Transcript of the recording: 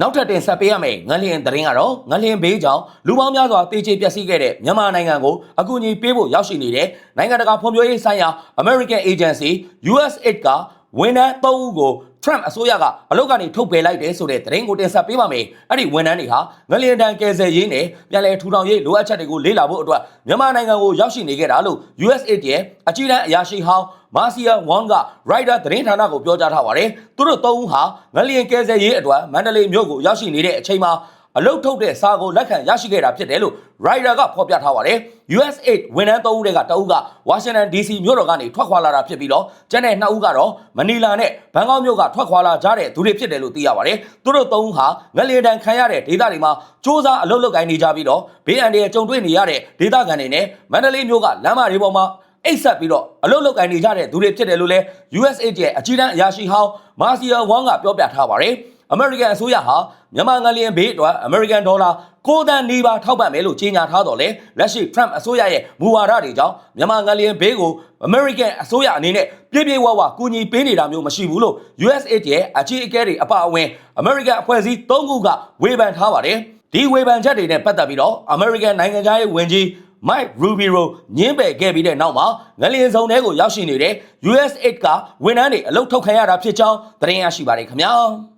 နောက်ထပ်တင်ဆက်ပေးရမယ့်ငလျင်သတင်းကတော့ငလျင်ဘေးကြောင့်လူပေါင်းများစွာတေချေပျက်စီးခဲ့တဲ့မြန်မာနိုင်ငံကိုအကူအညီပေးဖို့ရောက်ရှိနေတဲ့နိုင်ငံတကာဖွံ့ဖြိုးရေးဆိုင်ရာ American Agency USAID ကဝန်ထမ်း၃ဦးကို Trump အစိုးရကအလုပ်ကနေထုတ်ပယ်လိုက်တယ်ဆိုတဲ့သတင်းကိုတင်ဆက်ပေးပါမယ်။အဲ့ဒီဝန်ထမ်းတွေဟာငလျင်တန်ကယ်ဆယ်ရေးနဲ့ပြည်လဲထူထောင်ရေးလိုအပ်ချက်တွေကိုလေ့လာဖို့အတွက်မြန်မာနိုင်ငံကိုရောက်ရှိနေခဲ့တာလို့ USAID ရဲ့အကြီးတန်းအရာရှိဟောင်းမာစီယာဝမ်က Rider သတင်းဌာနကိုပြောကြားထားပါတယ်။သူတို့၃ဦးဟာငလျင်ကယ်ဆယ်ရေးအတွက်မန္တလေးမြို့ကိုရောက်ရှိနေတဲ့အချိန်မှာ အလုတ်ထုတ်တဲ့စာကိုလက်ခံရရှိခဲ့တာဖြစ်တယ်လို့ Rider ကဖော်ပြထားပါတယ်။ USAID ဝန်ထမ်း၃ဦးတွေကတအုပ်က Washington DC မြို့တော်ကနေထွက်ခွာလာတာဖြစ်ပြီးတော့ကျန်တဲ့၂ဦးကတော့မနီလာနဲ့ဘန်ကောက်မြို့ကထွက်ခွာလာကြတဲ့သူတွေဖြစ်တယ်လို့သိရပါတယ်။သူတို့၃ဦးဟာငလျင်တန်ခံရတဲ့ဒေသတွေမှာစ조사အလုတ်လုပ်ကိုင်းနေကြပြီးတော့ဘေးအန္တရာယ်ကြုံတွေ့နေရတဲ့ဒေသခံတွေနဲ့မန္တလေးမြို့ကလမ်းမတွေပေါ်မှာအိတ်ဆက်ပြီးတော့အလုတ်လုတ်ကိုင်းနေကြတဲ့သူတွေဖြစ်တယ်လို့လဲ USAID ရဲ့အကြီးတန်းအရာရှိဟောင်းမာစီယာဝမ်ကပြောပြထားပါတယ်။ American အစိုးရဟာမြန်မာငလျင်ဘေးအတွက် American ဒေါ်လာ6တန်းနီးပါးထောက်ပံ့မယ်လို့ကြေညာထားတော့လေလက်ရှိ Trump အစိုးရရဲ့မူဝါဒတွေကြောင့်မြန်မာငလျင်ဘေးကို American အစိုးရအနေနဲ့ပြည့်ပြည့်ဝဝကူညီပေးနေတာမျိုးမရှိဘူးလို့ USAID ရဲ့အကြီးအကဲတွေအပါအဝင် American အဖွဲ့အစည်း၃ခုကဝေဖန်ထားပါတယ်ဒီဝေဖန်ချက်တွေနဲ့ပတ်သက်ပြီးတော့ American နိုင်ငံသားရေးဝန်ကြီး Mike Rubio ညင်းပယ်ခဲ့ပြီးတဲ့နောက်မှာငလျင်စုံတဲကိုရောက်ရှိနေတဲ့ USAID ကဝန်ထမ်းတွေအလုပ်ထုတ်ခံရတာဖြစ်ကြောင်းသတင်းရရှိပါတယ်ခင်ဗျာ